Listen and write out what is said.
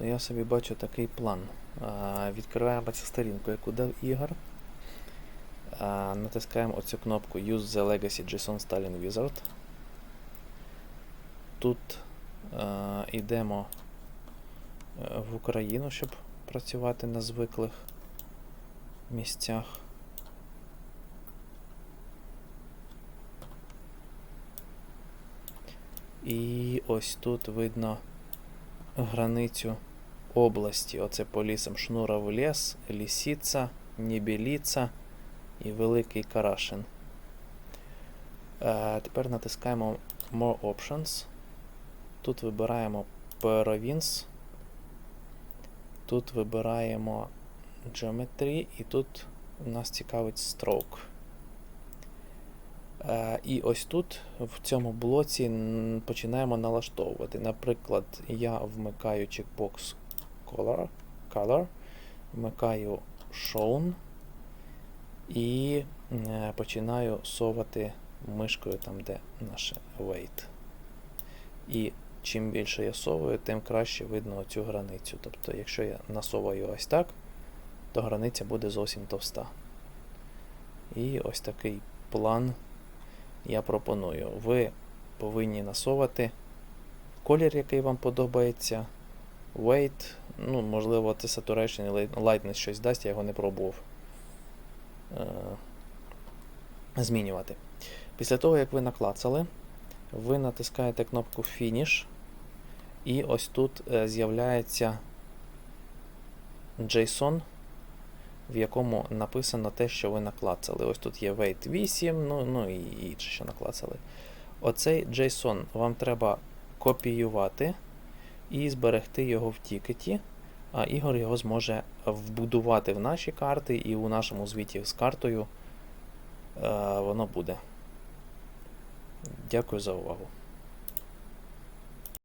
то я собі бачу такий план. Відкриваємо цю сторінку, яку дав Ігор. Натискаємо оцю кнопку Use the Legacy JSON Styling Wizard. Тут йдемо е, в Україну, щоб працювати на звиклих місцях. І ось тут видно границю області. Оце по лісам Шнуров ліс, Лісіца, Нібіліца і Великий Карашин. Е, тепер натискаємо More Options. Тут вибираємо Province. Тут вибираємо Geometry і тут нас цікавить Stroke. Е, І ось тут, в цьому блоці, починаємо налаштовувати. Наприклад, я вмикаю checkbox Color, color вмикаю Shown і е, починаю совати мишкою там, де наше weight. І чим більше я совую, тим краще видно цю границю. Тобто, якщо я насовую ось так, то границя буде зовсім товста. І ось такий план я пропоную. Ви повинні насовати колір, який вам подобається. Weight, ну, можливо, це saturation і lightness щось дасть, я його не пробував е- змінювати. Після того, як ви наклацали, ви натискаєте кнопку Finish, і ось тут е, з'являється JSON, в якому написано те, що ви наклацали. Ось тут є weight 8, ну, ну і інше, що наклацали. Оцей JSON вам треба копіювати і зберегти його в тікеті, а Ігор його зможе вбудувати в наші карти, і у нашому звіті з картою е, воно буде. Дякую за увагу.